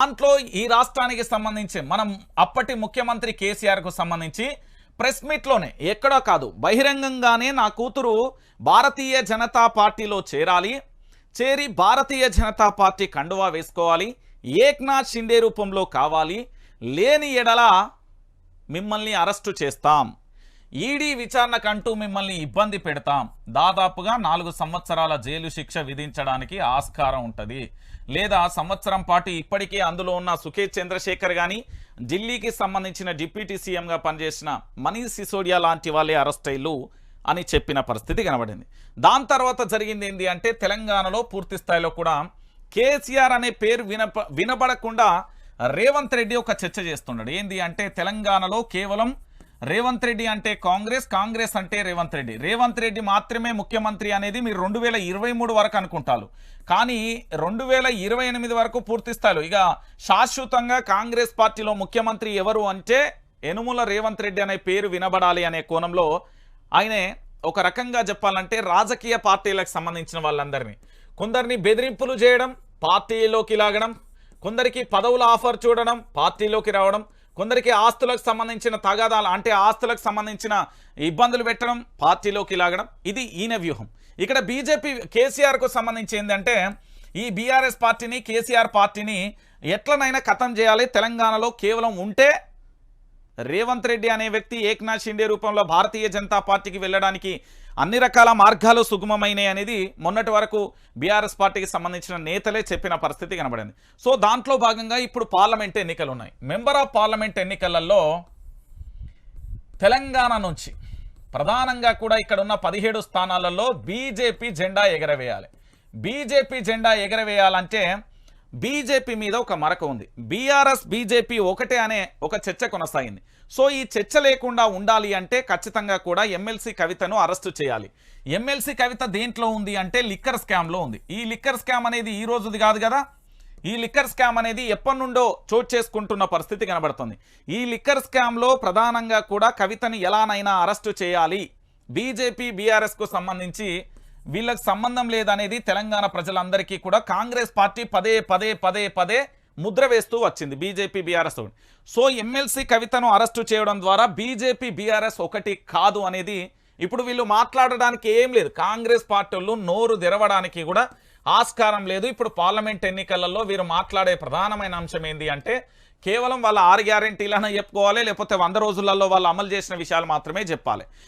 దాంట్లో ఈ రాష్ట్రానికి సంబంధించి మనం అప్పటి ముఖ్యమంత్రి కేసీఆర్కు సంబంధించి ప్రెస్ మీట్లోనే ఎక్కడో కాదు బహిరంగంగానే నా కూతురు భారతీయ జనతా పార్టీలో చేరాలి చేరి భారతీయ జనతా పార్టీ కండువా వేసుకోవాలి ఏక్నాథ్ షిండే రూపంలో కావాలి లేని ఎడల మిమ్మల్ని అరెస్టు చేస్తాం. ఈడీ విచారణకంటూ మిమ్మల్ని ఇబ్బంది పెడతాం. దాదాపుగా నాలుగు సంవత్సరాల జైలు శిక్ష విధించడానికి ఆస్కారం ఉంటుంది. లేదా సంవత్సరం పాటు ఇప్పటికే అందులో ఉన్న సుఖేష్ చంద్రశేఖర్ కానీ ఢిల్లీకి సంబంధించిన డిప్యూటీ సీఎంగా పనిచేసిన మనీష్ సిసోడియా లాంటి వాళ్ళే అరెస్ట్ అని చెప్పిన పరిస్థితి కనబడింది. దాని తర్వాత జరిగింది ఏంటి అంటే తెలంగాణలో పూర్తి స్థాయిలో కూడా కేసీఆర్ అనే పేరు వినప వినబడకుండా రేవంత్ రెడ్డి ఒక చర్చ చేస్తున్నాడు. ఏంది అంటే తెలంగాణలో కేవలం రేవంత్ రెడ్డి అంటే కాంగ్రెస్ కాంగ్రెస్ అంటే రేవంత్ రెడ్డి. రేవంత్ రెడ్డి మాత్రమే ముఖ్యమంత్రి అనేది మీరు రెండు వేల ఇరవై మూడు వరకు అనుకుంటారు. కానీ రెండు వేల ఇరవై ఎనిమిది వరకు పూర్తిస్తారు ఇక శాశ్వతంగా కాంగ్రెస్ పార్టీలో ముఖ్యమంత్రి ఎవరు అంటే యనుముల రేవంత్ రెడ్డి అనే పేరు వినబడాలి అనే కోణంలో ఆయనే ఒక రకంగా చెప్పాలంటే రాజకీయ పార్టీలకు సంబంధించిన వాళ్ళందరినీ. కొందరిని బెదిరింపులు చేయడం పార్టీలోకి లాగడం కొందరికి పదవుల ఆఫర్ చూడడం పార్టీలోకి రావడం కొందరికి ఆస్తులకు సంబంధించిన తగాదాలు అంటే ఆస్తులకు సంబంధించిన ఇబ్బందులు పెట్టడం పార్టీలోకి లాగడం ఇది ఈయన వ్యూహం. ఇక్కడ బీజేపీ కేసీఆర్కు సంబంధించి ఏంటంటే ఈ బీఆర్ఎస్ పార్టీని కేసీఆర్ పార్టీని ఎట్లనైనా ఖతం చేయాలి. తెలంగాణలో కేవలం ఉంటే రేవంత్ రెడ్డి అనే వ్యక్తి ఏక్నాథ్ షిండే రూపంలో భారతీయ జనతా పార్టీకి వెళ్ళడానికి అన్ని రకాల మార్గాలు సుగమమైనాయి అనేది మొన్నటి వరకు బీఆర్ఎస్ పార్టీకి సంబంధించిన నేతలే చెప్పిన పరిస్థితి కనబడింది. సో దాంట్లో భాగంగా ఇప్పుడు పార్లమెంట్ ఎన్నికలు ఉన్నాయి మెంబర్ ఆఫ్ పార్లమెంట్ ఎన్నికలలో తెలంగాణ నుంచి ప్రధానంగా కూడా ఇక్కడ ఉన్న పదిహేడు స్థానాలలో బీజేపీ జెండా ఎగరవేయాలి. బీజేపీ జెండా ఎగరవేయాలంటే బీజేపీ మీద ఒక మరక ఉంది. బీఆర్ఎస్ బీజేపీ ఒకటే అనే ఒక చర్చ కొనసాగింది. సో ఈ చర్చ లేకుండా ఉండాలి అంటే ఖచ్చితంగా కూడా ఎమ్మెల్సీ కవితను అరెస్టు చేయాలి. ఎమ్మెల్సీ కవిత దేంట్లో ఉంది అంటే లిక్కర్ స్కామ్లో ఉంది. ఈ లిక్కర్ స్కామ్ అనేది ఈ రోజుది కాదు కదా? ఈ లిక్కర్ స్కామ్ అనేది ఎప్పటి నుండో చోటు చేసుకుంటున్న పరిస్థితి కనబడుతుంది. ఈ లిక్కర్ స్కామ్లో ప్రధానంగా కూడా కవితను ఎలానైనా అరెస్టు చేయాలి. బీజేపీ బీఆర్ఎస్కు సంబంధించి వీళ్ళకి సంబంధం లేదనేది తెలంగాణ ప్రజలందరికీ కూడా కాంగ్రెస్ పార్టీ పదే పదే పదే పదే ముద్ర వేస్తూ వచ్చింది బీజేపీ బీఆర్ఎస్ సో ఎమ్మెల్సీ కవితను అరెస్టు చేయడం ద్వారా బీజేపీ బీఆర్ఎస్ ఒకటి కాదు అనేది ఇప్పుడు వీళ్ళు మాట్లాడడానికి ఏం లేదు. కాంగ్రెస్ పార్టీలు నోరు తెరవడానికి కూడా ఆస్కారం లేదు. ఇప్పుడు పార్లమెంట్ ఎన్నికలలో వీరు మాట్లాడే ప్రధానమైన అంశం ఏంటి అంటే కేవలం వాళ్ళ ఆరు గ్యారెంటీలను చెప్పుకోవాలి లేకపోతే వంద రోజులలో వాళ్ళు అమలు చేసిన విషయాలు మాత్రమే చెప్పాలి.